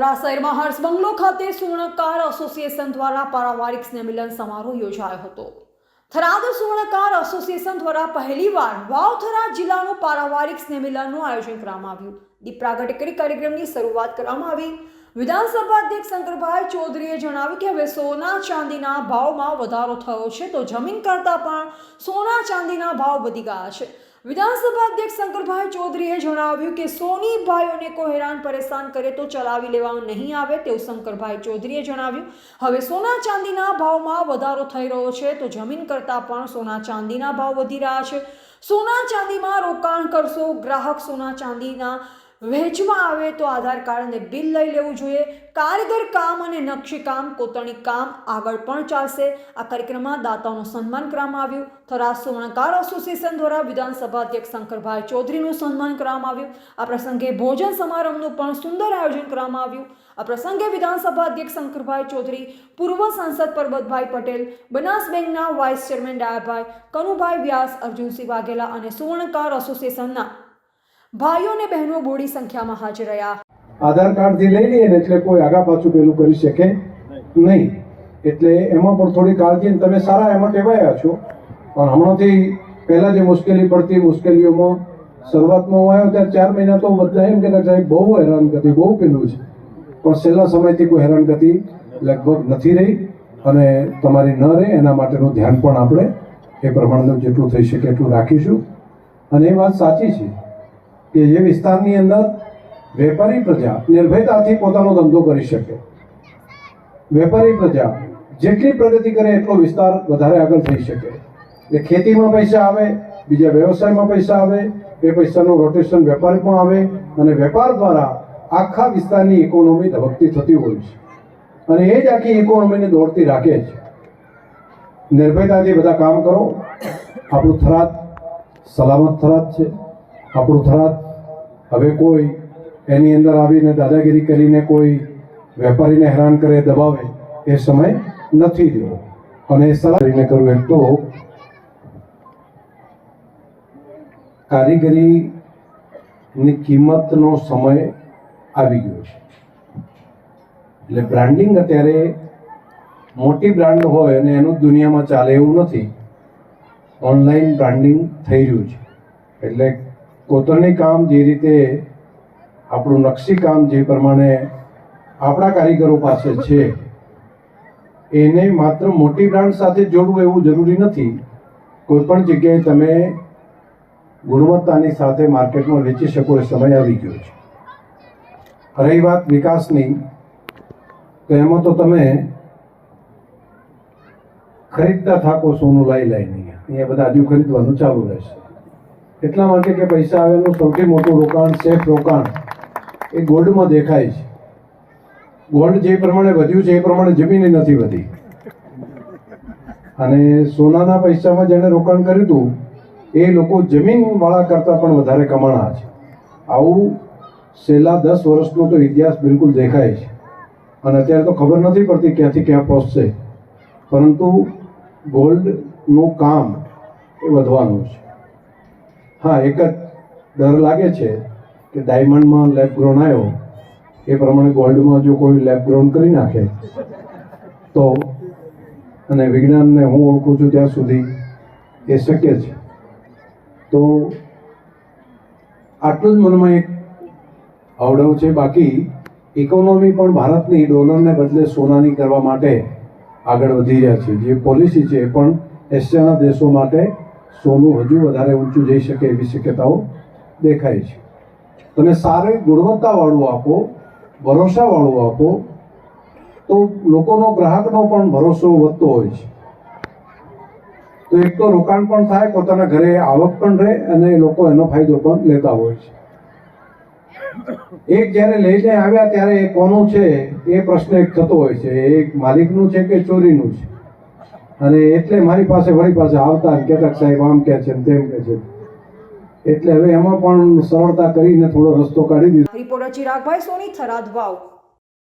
થરા શહેરમાં હર્ષ બંગલો ખાતે સુવર્ણકાર એસોસિએશન દ્વારા પારિવારિક સ્નેહમિલન સમારોહ યોજાયો હતો. થરાદ સુવર્ણકાર એસોસિએશન દ્વારા પહેલીવાર વાવથરા જિલ્લાનું પારિવારિક સ્નેહમિલનનું આયોજન કરવામાં આવ્યું. દીપ પ્રાગટ્ય કરી, કાર્યક્રમની શરૂઆત કરવામાં આવી. વિધાનસભા અધ્યક્ષ શંકરભાઈ ચૌધરીએ જણાવ્યું કે હવે સોના ચાંદીના ભાવમાં વધારો થયો છે, તો જમીન કરતાં પણ સોના ચાંદીના ભાવ વધી ગયા છે. વિધાનસભા અધ્યક્ષ શંકરભાઈ ચૌધરીએ જણાવ્યું કે સોની ભાઈઓને કોઈ હેરાન પરેશાન કરે તો ચલાવી લેવાનું નહીં આવે તેવું શંકરભાઈ ચૌધરીએ જણાવ્યું. હવે સોના ચાંદીના ભાવમાં વધારો થઈ રહ્યો છે તો જમીન કરતાં પણ સોના ચાંદીના ભાવ વધી રહ્યા છે. સોના ચાંદીમાં રોકાણ કરશો, ગ્રાહક સોના ચાંદીના વહેંચવા આવે તો આધાર કાર્ડ અને બિલ લઈ લેવું જોઈએ. કારીગર કામ અને નકશી કામ, કોતરણી કામ આગળ પણ ચાલશે. આ કાર્યક્રમમાં દાતાઓનું સન્માન કરવામાં આવ્યું. થરા સુવર્ણકાર એસોસિએશન દ્વારા વિધાનસભા અધ્યક્ષ શંકરભાઈ ચૌધરીનું સન્માન કરવામાં આવ્યું. આ પ્રસંગે ભોજન સમારંભનું પણ સુંદર આયોજન કરવામાં આવ્યું. આ પ્રસંગે વિધાનસભા અધ્યક્ષ શંકરભાઈ ચૌધરી, પૂર્વ સાંસદ પરબતભાઈ પટેલ, બનાસ બેંકના વાઇસ ચેરમેન ડાયાભાઈ, કનુભાઈ વ્યાસ, અર્જુનસિંહ વાઘેલા અને સુવર્ણકાર એસોસિએશનના ભાઈઓ અને બહેનો બોડી સંખ્યામાં હાજર રહ્યા. આધાર કાર્ડથી લઈ લઈએ ને એટલે કોઈ આગા પાછું પેલું કરી શકે નહીં. એટલે એમાં પણ થોડી કાળજી તમે સારા એમાં ટેવાયા છો. પણ હમણાંથી પહેલાં જે મુશ્કેલી પડતી મુશ્કેલીઓમાં શરૂઆતમાં હું આવ્યો ત્યારે ચાર મહિના તો બધા એમ કહેતા સાહેબ બહુ હેરાનગતિ બહુ પેલું છે. પણ છેલ્લા સમયથી કોઈ હેરાનગતિ લગભગ નથી રહી અને તમારી ન રહે એના માટેનું ધ્યાન પણ આપણે એ પ્રમાણનું જેટલું થઈ શકે એટલું રાખીશું. અને એ વાત સાચી છે. કે જે વિસ્તારની અંદર વેપારી પ્રજા, નિર્ભયતાથી પોતાનો ધંધો કરી શકે. વેપારી પ્રજા, જેટલી પ્રગતિ કરે એટલો વિસ્તાર વધારે આગળ થઈ શકે. એટલે ખેતીમાં પૈસા આવે, બીજા વ્યવસાયમાં પૈસા આવે, એ પૈસાનું રોટેશન વેપારમાં આવે અને વેપાર દ્વારા આખા વિસ્તારની ઇકોનોમી ધબકતી થતી હોય છે. અને એ જ આખી ઇકોનોમીને દોડતી રાખે છે. નિર્ભયતાથી બધા કામ કરો. આપણું થરાદ સલામત થરાદ છે. આપણું થરાદ. હવે કોઈ એની અંદર આવીને દાદાગીરી કરીને કોઈ વેપારીને હેરાન કરે, દબાવે, એ સમય નથી રહ્યો. અને એ સલાહ કરીને કરવું એક તો કારીગરીની કિંમતનો સમય આવી ગયો છે. એટલે બ્રાન્ડિંગ અત્યારે મોટી બ્રાન્ડ હોય અને એનું દુનિયામાં ચાલે એવું નથી. ઓનલાઈન બ્રાન્ડિંગ થઈ રહ્યું છે. એટલે કોતરણી કામ જે રીતે, આપણું નકશી કામ જે પ્રમાણે આપણા કારીગરો પાસે છે, એને માત્ર મોટી બ્રાન્ડ સાથે જોડવું એવું જરૂરી નથી. કોઈ પણ જગ્યાએ તમે ગુણવત્તાની સાથે માર્કેટમાં વેચી શકો એ સમય આવી ગયો છે. રહી વાત વિકાસની તો એમાં તો તમે ખરીદતા થાકો સોનું લાઈ લાઈને. અહીંયા બધા હજુ ખરીદવાનું ચાલુ રહેશે. એટલા માટે કે પૈસા આવેલું સૌથી મોટું રોકાણ સેફ રોકાણ, એ ગોલ્ડમાં દેખાય છે. ગોલ્ડ જે પ્રમાણે વધ્યું છે, એ પ્રમાણે જમીન નથી વધી. અને સોનાના પૈસામાં જેણે રોકાણ કર્યું હતું, એ લોકો જમીનવાળા કરતાં પણ વધારે કમાણા છે. આવું છેલ્લા દસ વર્ષનો તો ઇતિહાસ બિલકુલ દેખાય છે. અને અત્યારે તો ખબર નથી પડતી ક્યાંથી ક્યાં પહોંચશે. પરંતુ ગોલ્ડનું કામ એ વધવાનું છે. હા, એક જ ડર લાગે છે કે ડાયમંડમાં લેબ ગ્રોન આવ્યો, એ પ્રમાણે ગોલ્ડમાં જો કોઈ લેબ ગ્રોન કરી નાખે, તો અને વિજ્ઞાનને હું ઓળખું છું ત્યાં સુધી એ શક્ય છે. તો આટલું જ મનમાં એક અવડવ છે. બાકી ઇકોનોમી પણ ભારતની ડોલરને બદલે સોનાની કરવા માટે આગળ વધી રહ્યા છે. જે પોલિસી છે એ પણ એશિયાના દેશો માટે સોનું હજુ વધારે ઊંચું જઈ શકે એવી શક્યતાઓ દેખાય છે. તમે સારી ગુણવત્તાવાળું આપો, ભરોસાવાળું આપો, તો લોકોનો, ગ્રાહકનો પણ ભરોસો વધતો હોય છે. તો એક તો રોકાણ પણ થાય, પોતાના ઘરે આવક પણ રહે અને લોકો એનો ફાયદો પણ લેતા હોય છે. એક જ્યારે લઈને આવ્યા ત્યારે એ કોનું છે? એ પ્રશ્ન એક થતો હોય છે. એ માલિકનું છે કે ચોરીનું છે? અને એટલે મારી પાસે વળી પાસે આવતા કહેતા સાહેબ આમ કે છે તેમ કે છે. એટલે હવે એમાં પણ સરળતા કરીને થોડો રસ્તો કાઢી દીધો. રિપોર્ટર ચિરાગભાઈ સોની થરાદ વાવ.